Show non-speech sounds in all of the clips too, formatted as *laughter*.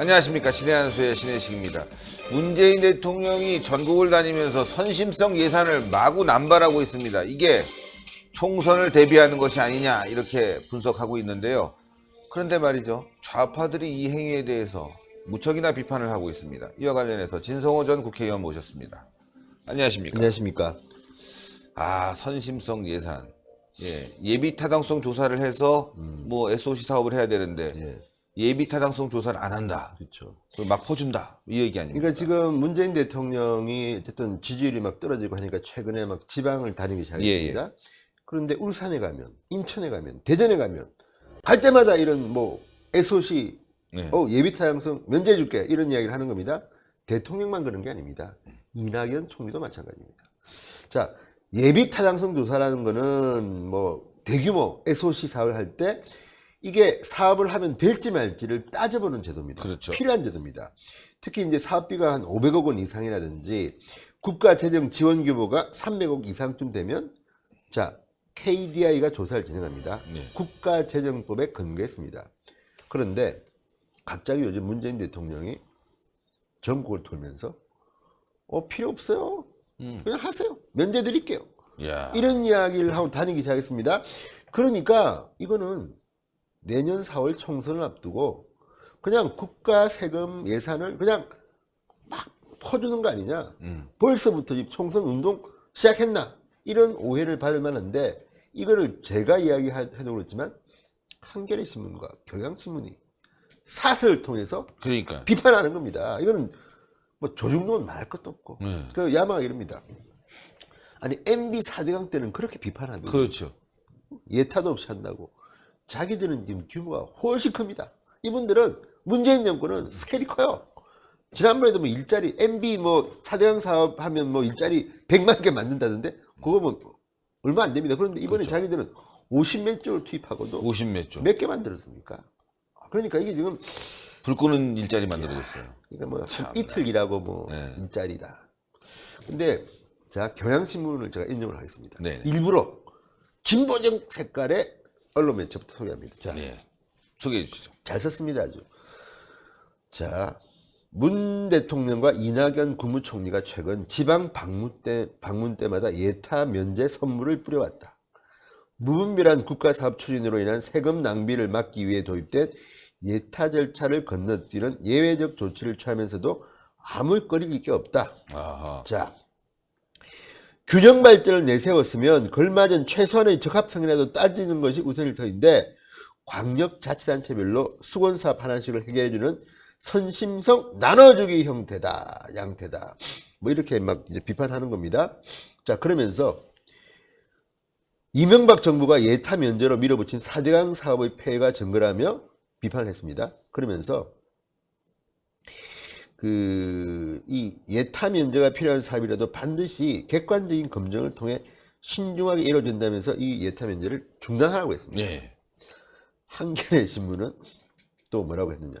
안녕하십니까 신의 한수의 신혜식입니다. 문재인 대통령이 전국을 다니면서 선심성 예산을 마구 남발하고 있습니다. 이게 총선을 대비하는 것이 아니냐 이렇게 분석하고 있는데요. 그런데 말이죠 좌파들이 이 행위에 대해서 무척이나 비판을 하고 있습니다. 이와 관련해서 진성호 전 국회의원 모셨습니다. 안녕하십니까? 안녕하십니까. 아 선심성 예산 예 예비 타당성 조사를 해서 뭐 SOC 사업을 해야 되는데 예. 예비 타당성 조사를 안 한다. 그렇죠. 막 퍼준다. 이 얘기 아닙니까? 그러니까 지금 문재인 대통령이 어쨌든 지지율이 막 떨어지고 하니까 최근에 막 지방을 다니기 시작했습니다. 예, 그런데 울산에 가면, 인천에 가면, 대전에 가면 갈 때마다 이런 뭐 SOC 네. 어, 예비 타당성 면제해 줄게 이런 이야기를 하는 겁니다. 대통령만 그런 게 아닙니다. 이낙연 총리도 마찬가지입니다. 자, 예비 타당성 조사라는 거는 뭐 대규모 SOC 사업을 할때 이게 사업을 하면 될지 말지를 따져보는 제도입니다. 그렇죠. 필요한 제도입니다. 특히 이제 사업비가 한 500억 원 이상이라든지 국가 재정 지원 규모가 300억 이상쯤 되면 자, KDI가 조사를 진행합니다. 네. 국가 재정법에 근거했습니다. 그런데 갑자기 요즘 문재인 대통령이 전국을 돌면서 어 필요 없어요. 그냥 하세요. 면제 드릴게요. 야. 이런 이야기를 하고 다니기 시작했습니다. 그러니까 이거는 내년 4월 총선을 앞두고 그냥 국가 세금 예산을 그냥 막 퍼주는 거 아니냐. 벌써부터 이 총선 운동 시작했나. 이런 오해를 받을 만한데 이거를 제가 이야기해도 그렇지만 한겨레 신문과 경향신문이 사설을 통해서 그러니까. 비판하는 겁니다. 이거는 뭐 조중동은 말할 것도 없고. 네. 그 야마가 이럽니다. 아니 MB 4대강 때는 그렇게 비판하는데 그렇죠. 예타도 없이 한다고. 자기들은 지금 규모가 훨씬 큽니다. 이분들은 문재인 정권은 스케일이 커요. 지난번에도 뭐 일자리 MB 뭐 4대강 사업 하면 뭐 일자리 100만 개 만든다던데 그거 뭐 얼마 안 됩니다. 그런데 이번에 자기들은 50몇 조를 투입하고도 50몇 조. 몇 개 만들었습니까? 그러니까 이게 지금 불 끄는 일자리 만들어졌어요. 그러니까 뭐 이틀 일하고 뭐 네. 일자리다. 근데 자 경향신문을 제가 인용을 하겠습니다. 네. 일부러 진보적 색깔의 언론 매체부터 소개합니다. 자, 네. 소개해 주시죠. 잘 썼습니다 아주. 자, 문 대통령과 이낙연 국무총리가 최근 지방 방문 때 방문 때마다 예타 면제 선물을 뿌려왔다. 무분별한 국가 사업 추진으로 인한 세금 낭비를 막기 위해 도입된 예타 절차를 건너뛰는 예외적 조치를 취하면서도 아물거릴 게 없다. 아하. 자, 균형 발전을 내세웠으면 걸맞은 최소한의 적합성이라도 따지는 것이 우선일 터인데 광역자치단체별로 수건사업 하나씩을 해결해주는 선심성 나눠주기 형태다, 양태다. 뭐 이렇게 막 비판하는 겁니다. 자, 그러면서 이명박 정부가 예타 면제로 밀어붙인 4대강 사업의 폐해가 증거라며 비판을 했습니다. 그러면서 그, 이 예타 면제가 필요한 사업이라도 반드시 객관적인 검증을 통해 신중하게 이루어진다면서 이 예타 면제를 중단하라고 했습니다. 네. 한겨레 신문은 또 뭐라고 했느냐.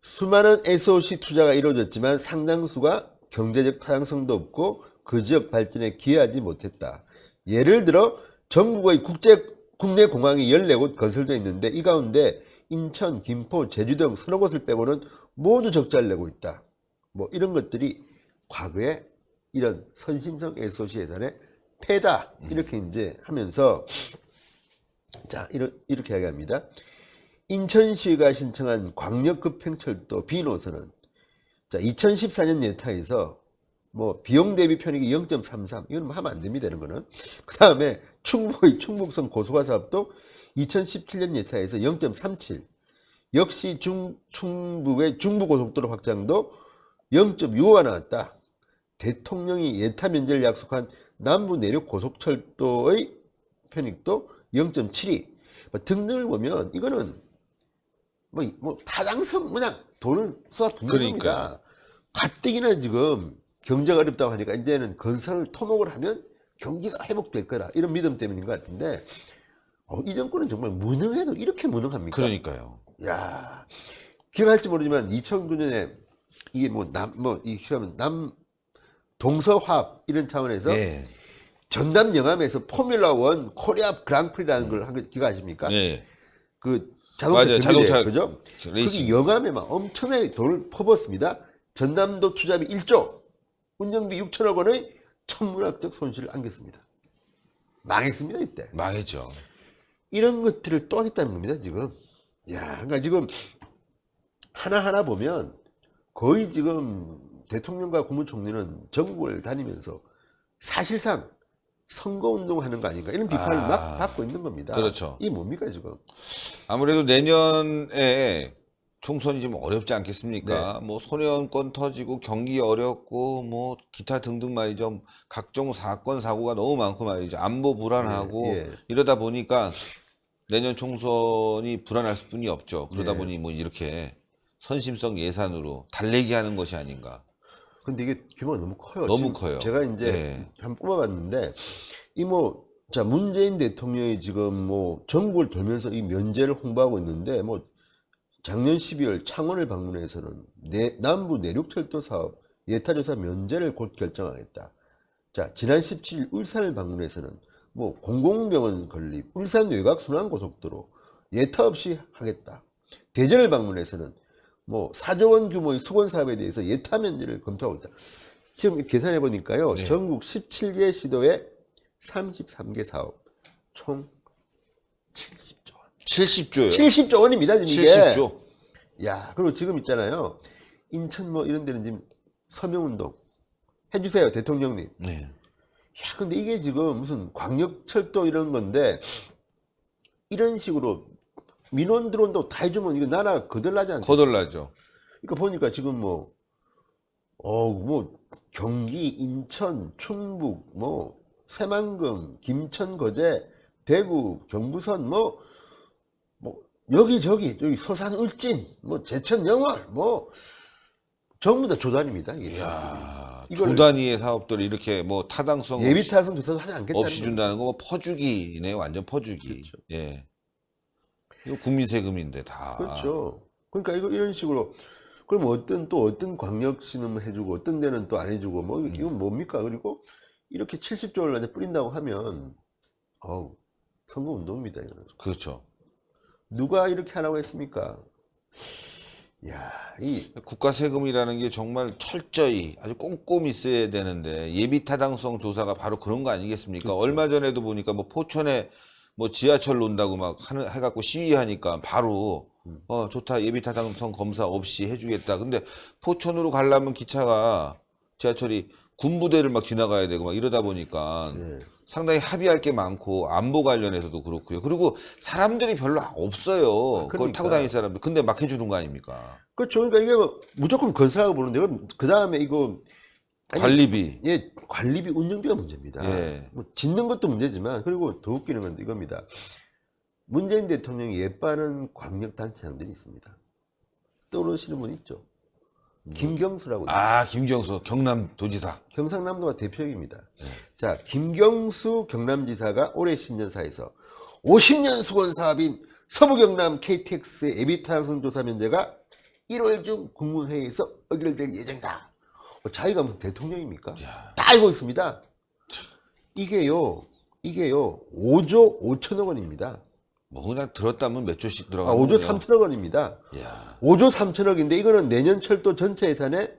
수많은 SOC 투자가 이루어졌지만 상당수가 경제적 타당성도 없고 그 지역 발전에 기여하지 못했다. 예를 들어 전국의 국제 국내 공항이 14곳 건설되어 있는데 이 가운데 인천, 김포, 제주 등 서너 곳을 빼고는 모두 적자를 내고 있다. 뭐 이런 것들이 과거에 이런 선심성 SOC 예산의 폐다 이렇게 이제 하면서 자 이러, 이렇게 이야기합니다. 인천시가 신청한 광역급행철도 B노선은 자 2014년 예타에서 뭐 비용 대비 편익이 0.33 이건 뭐 하면 안 됩니다 이런 거는 그 다음에 충북의 충북선 고속화 사업도 2017년 예타에서 0.37 역시 중, 충북의 중부고속도로 확장도 0.65가 나왔다 대통령이 예타 면제를 약속한 남부 내륙 고속철도의 편익도 0.72 뭐 등등을 보면 이거는 뭐, 뭐 타당성 그냥 돈을 쏟아 붓는 그러니까요. 겁니다. 가뜩이나 지금 경제가 어렵다고 하니까 이제는 건설 토목을 하면 경기가 회복될 거라 이런 믿음 때문인 것 같은데 어, 이 정권은 정말 무능해도 이렇게 무능합니까? 그러니까요. 야 기억할지 모르지만 2009년에 이게 뭐 남 뭐이 시하면 남 동서화합 이런 차원에서 네. 전남 영암에서 포뮬라 원 코리아 그랑프리라는 걸 한 거 기억하십니까? 네. 그 자동차 맞아요. 경비대, 자동차 그죠? 레이싱. 거기 영암에 막 엄청나게 돈을 퍼붓습니다. 전남도 투자비 1조, 운영비 6천억 원의 천문학적 손실을 안겼습니다. 망했습니다 이때. 망했죠. 이런 것들을 또 하겠다는 겁니다 지금. 야, 그러니까 지금 하나 하나 보면 거의 지금 대통령과 국무총리는 전국을 다니면서 사실상 선거 운동하는 거 아닌가 이런 비판을 아, 막 받고 있는 겁니다. 그렇죠. 이 뭡니까 지금? 아무래도 내년에 총선이 좀 어렵지 않겠습니까? 네. 뭐 소년권 터지고 경기 어렵고 뭐 기타 등등 말이죠. 각종 사건 사고가 너무 많고 말이죠. 안보 불안하고 예, 예. 이러다 보니까 내년 총선이 불안할 뿐이 없죠. 그러다 네. 보니 뭐 이렇게 선심성 예산으로 달래기 하는 것이 아닌가. 근데 이게 규모가 너무 커요. 너무 커요. 제가 이제 네. 한번 뽑아봤는데 이 뭐 자 문재인 대통령이 지금 뭐 전국을 돌면서 이 면제를 홍보하고 있는데 뭐 작년 12월 창원을 방문해서는 내, 남부 내륙철도 사업 예타조사 면제를 곧 결정하겠다. 자 지난 17일 울산을 방문해서는 뭐 공공병원 건립, 울산 외곽 순환 고속도로 예타 없이 하겠다. 대전을 방문해서는 뭐 4조 원 규모의 수건 사업에 대해서 예타 면제를 검토하고 있다. 지금 계산해 보니까요. 네. 전국 17개 시도에 33개 사업 총 70조 원. 70조요. 70조 원입니다, 지금 이게. 70조. 야, 그리고 지금 있잖아요. 인천 뭐 이런 데는 지금 서명운동 해주세요, 대통령님. 네. 야, 근데 이게 지금 무슨 광역철도 이런 건데 이런 식으로 민원 들어온다고 다 해주면 이거 나라 거덜나지 않습니까? 거덜나죠. 그러니까 보니까 지금 뭐, 어, 뭐, 경기, 인천, 충북, 뭐, 새만금, 김천, 거제, 대구, 경부선, 뭐, 뭐, 여기저기, 여기 서산, 울진, 뭐, 제천, 영월, 뭐, 전부 다 조단입니다. 이게. 야, 이걸- 조 단위의 사업들을 이렇게 뭐 타당성 예비 없이, 타성 조사도 하지 않겠다는 없이. 준다는 거 뭐 퍼주기네 완전 퍼주기. 그렇죠. 예. 이거 국민 세금인데 다. 그렇죠. 그러니까 이거 이런 식으로 그럼 어떤 또 어떤 광역시는 해주고 어떤 데는 또 안 해주고 뭐 음. 이건 뭡니까? 그리고 이렇게 70조를 이제 뿌린다고 하면 어우 선거 운동입니다 이거는. 그렇죠. 누가 이렇게 하라고 했습니까? 야, 이 국가 세금이라는 게 정말 철저히 아주 꼼꼼히 써야 되는데 예비 타당성 조사가 바로 그런 거 아니겠습니까? 그렇죠. 얼마 전에도 보니까 뭐 포천에 뭐 지하철 논다고 막 하는 해갖고 시위하니까 바로 음. 어 좋다 예비 타당성 검사 없이 해주겠다. 근데 포천으로 가려면 기차가 지하철이 군부대를 막 지나가야 되고 막 이러다 보니까 예. 상당히 합의할 게 많고 안보 관련해서도 그렇고요. 그리고 사람들이 별로 없어요. 그걸 그러니까. 타고 다닐 사람들. 근데 막 해주는 거 아닙니까? 그렇죠. 그러니까 이게 뭐 무조건 건설하고 보는데 그 다음에 이거 아니, 관리비. 예, 관리비 운영비가 문제입니다. 예. 뭐 짓는 것도 문제지만 그리고 더 웃기는 건 이겁니다. 문재인 대통령이 예뻐하는 광역 단체장들이 있습니다. 떠오르시는 분 있죠. 김경수라고 아, 김경수 경남 도지사. 경상남도가 대표입니다. 자, 김경수 경남지사가 올해 신년사에서 50년 수건 사업인 서부경남 KTX의 에비타성 조사 면제가 1월 중 국무회의에서 의결될 예정이다. 어, 자기가 무슨 대통령입니까? 다 알고 있습니다. 이게요, 이게요, 5조 5천억 원입니다. 뭐 그냥 들었다면 몇 조씩 들어가. 아, 5조 3천억 원입니다. 야, 5조 3천억인데 이거는 내년 철도 전체 예산에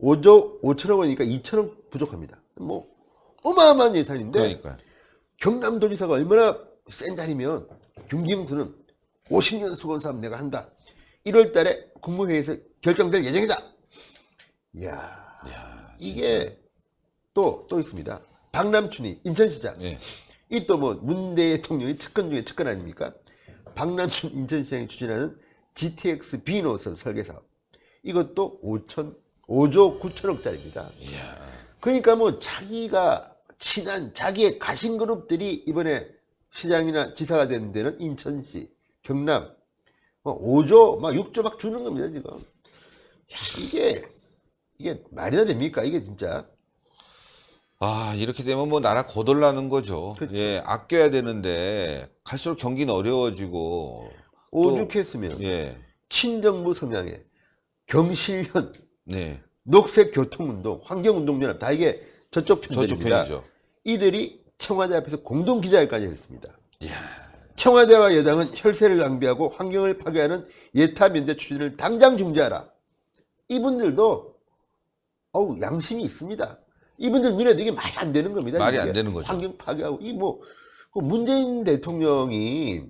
5조 5천억 원이니까 2천억 부족합니다. 뭐 어마어마한 예산인데 그러니까. 경남도지사가 얼마나 센 자리면 김기영수는 50년 수건 사업 내가 한다. 1월 달에 국무회의에서 결정될 예정이다. 이야, 이게 또, 또 있습니다. 박남춘이 인천시장. 예. 이 또 뭐문 대통령의 측근 중에 측근 아닙니까? 박남춘 인천시장이 추진하는 GTX B 노선 설계 사업. 이것도 5천 5조 9천억짜리입니다. 그러니까 뭐 자기가 친한 자기의 가신 그룹들이 이번에 시장이나 지사가 된 데는 인천시, 경남, 뭐 5조, 막 6조 막 주는 겁니다 지금. 야, 이게 이게 말이나 됩니까? 이게 진짜. 아, 이렇게 되면 뭐 나라 거덜나는 거죠. 그렇죠. 예, 아껴야 되는데 갈수록 경기는 어려워지고. 또- 오죽했으면 예. 친정부 성향에 경실련, 네. 녹색 교통운동, 환경운동연합 다 이게 저쪽 저쪽 편들입니다. 편이죠. 이들이 청와대 앞에서 공동 기자회까지 했습니다. 이야. 청와대와 여당은 혈세를 낭비하고 환경을 파괴하는 예타 면제 추진을 당장 중지하라. 이분들도 어우 양심이 있습니다. 이분들 눈에도 이게 말이 안 되는 겁니다. 말이. 안 되는 거죠. 환경 파괴하고 이뭐 그 문재인 대통령이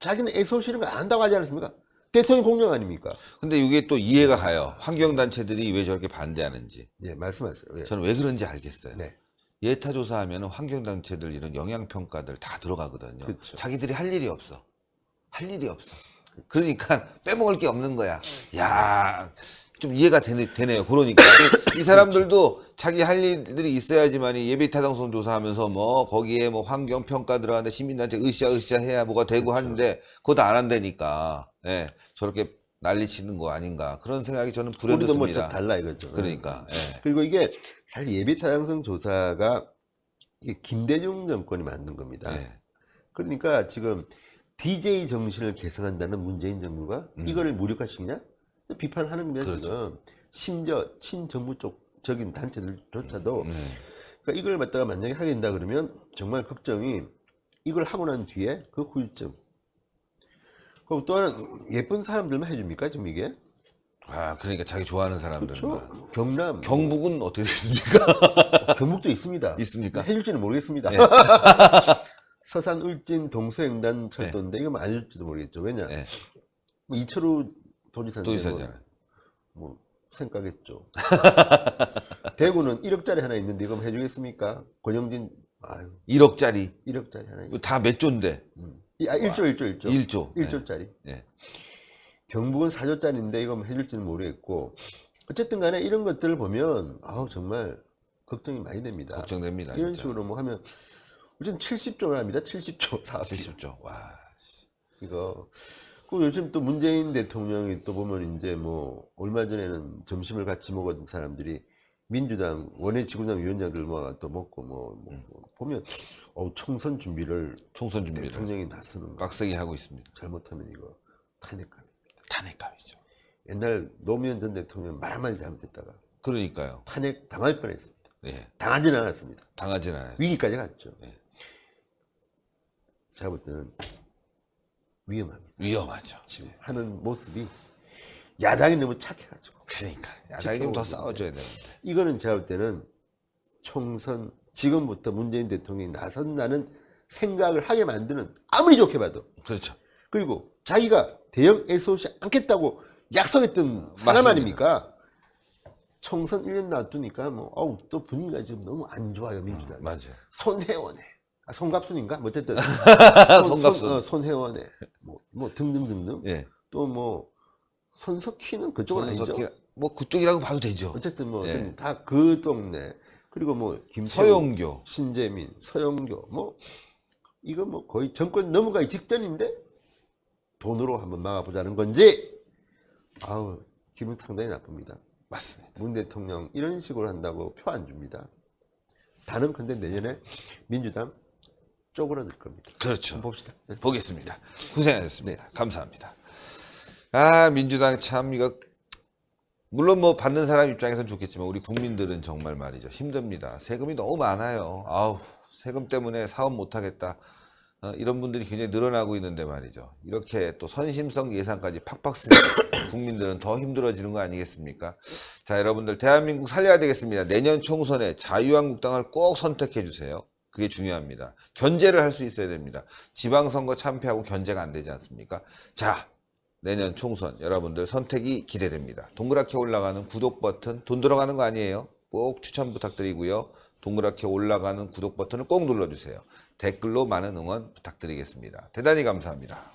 자기는 SOC는 안 한다고 하지 않았습니까? 대통령 공령 아닙니까? 근데 이게 또 이해가 가요. 환경단체들이 왜 저렇게 반대하는지. 예, 말씀하세요. 예. 저는 왜 그런지 알겠어요. 네. 예타 조사하면 환경단체들 이런 영향평가들 다 들어가거든요. 그렇죠. 자기들이 할 일이 없어. 할 일이 없어. 그러니까 *laughs* 빼먹을 게 없는 거야. 야, 좀 이해가 되네, 되네요. 그러니까 이 사람들도 자기 할 일들이 있어야지만이 예비 타당성 조사하면서 뭐 거기에 뭐 환경 평가 들어가는데 시민단체 으쌰 으쌰 해야 뭐가 되고 그렇죠. 하는데 그것도 안 한다니까. 예, 저렇게 난리치는 거 아닌가 그런 생각이 저는 불현듯 우리도 뭐 듭니다. 좀 달라 이거죠. 그러니까 예. 그리고 이게 사실 예비 타당성 조사가 김대중 정권이 만든 겁니다. 예. 그러니까 지금 DJ 정신을 개성한다는 문재인 정부가 이거를 무력화시키냐 비판하는 겁니다. 음. 그렇죠. 심지어 친정부 쪽적인 단체들조차도 네. 그러니까 이걸 갖다가 만약에 하게 된다 그러면 정말 걱정이 이걸 하고 난 뒤에 그 후유증. 그리고 또한 예쁜 사람들만 해줍니까 지금 이게? 아 그러니까 자기 좋아하는 사람들만. 저 경남, 경북은 어떻게 됐습니까? *laughs* 경북도 있습니다. 있습니까? 해줄지는 모르겠습니다. *laughs* 서산 울진 동서횡단 철도인데 이거 안 해줄지도 모르겠죠. 왜냐? 네. 뭐 이철우 도지사인데 또 있었잖아요. 뭐, 뭐 생각했죠. *laughs* 대구는 1억짜리 하나 있는데 이거 해주겠습니까? 권영진 아유 1억짜리 1억짜리 하나 있어. 이거 다몇 조인데? 아 1조 1조 1조. 1조. 1조짜리. 예. 경북은 4조짜리인데 이거 해줄지는 모르겠고 어쨌든 간에 이런 것들을 보면 아우 정말 걱정이 많이 됩니다. 걱정됩니다. 이런 진짜. 식으로 뭐 하면 우선 70조를 합니다. 70조 사업 70조. 와. 씨. 이거 그 요즘 또 문재인 대통령이 또 보면 이제 뭐 얼마 전에는 점심을 같이 먹었던 사람들이 민주당 원외 지구당 위원장들 모아 또 먹고 뭐, 뭐 음. 보면 어 총선 준비를 총선 준비를 대통령이 나서는 거 빡세게 하고 있습니다. 잘못하면 이거 탄핵감. 탄핵감이죠. 옛날 노무현 전 대통령 말 한마디 잘못했다가 그러니까요. 탄핵 당할 뻔했습니다. 예. 당하진 않았습니다. 당하진 않아요. 위기까지 갔죠. 네. 제가 볼 때는 위험합니다. 위험하죠. 지금 하는 모습이 야당이 너무 착해가지고 그러니까 야당이 좀 더 싸워줘야 되는데. 이거는 제가 볼 때는 총선 지금부터 문재인 대통령이 나선다는 생각을 하게 만드는 아무리 좋게 봐도 그렇죠. 그리고 자기가 대형 SOC 않겠다고 약속했던 사람 맞습니다. 아닙니까? 총선 1년 놔두니까 뭐 어우 또 분위기가 지금 너무 안 좋아요 민주당. 맞아요. 손혜원에 아, 손갑순인가? 뭐 어쨌든 *laughs* 손갑순. 손, 어, 손혜원에 뭐, 뭐 등등등등 예. 또뭐 손석희는 그쪽은 아니죠. 손석희 뭐 그쪽이라고 봐도 되죠. 어쨌든 뭐 예. 다그 동네 그리고 뭐 김태우, 서영교. 신재민, 서영교 뭐 이거 뭐 거의 정권 넘어가기 직전인데 돈으로 한번 막아보자는 건지 아우 기분 상당히 나쁩니다. 맞습니다. 문 대통령 이런 식으로 한다고 표 안 줍니다. 다는 근데 내년에 민주당 쪼그라들 겁니다. 그렇죠. 봅시다. 네. 보겠습니다. 고생하셨습니다. 감사합니다. 아, 민주당 참 이거 물론 뭐 받는 사람 입장에선 좋겠지만 우리 국민들은 정말 말이죠. 힘듭니다. 세금이 너무 많아요. 아우, 세금 때문에 사업 못 하겠다. 어, 이런 분들이 굉장히 늘어나고 있는데 말이죠. 이렇게 또 선심성 예산까지 팍팍 쓰면 *coughs* 국민들은 더 힘들어지는 거 아니겠습니까? 자, 여러분들 대한민국 살려야 되겠습니다. 내년 총선에 자유한국당을 꼭 선택해 주세요. 그게 중요합니다. 견제를 할 수 있어야 됩니다. 지방선거 참패하고 견제가 안 되지 않습니까? 자, 내년 총선 여러분들 선택이 기대됩니다. 동그랗게 올라가는 구독 버튼 돈 들어가는 거 아니에요. 꼭 추천 부탁드리고요. 동그랗게 올라가는 구독 버튼을 꼭 눌러주세요. 댓글로 많은 응원 부탁드리겠습니다. 대단히 감사합니다.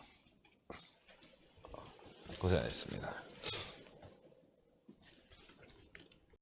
고생하셨습니다.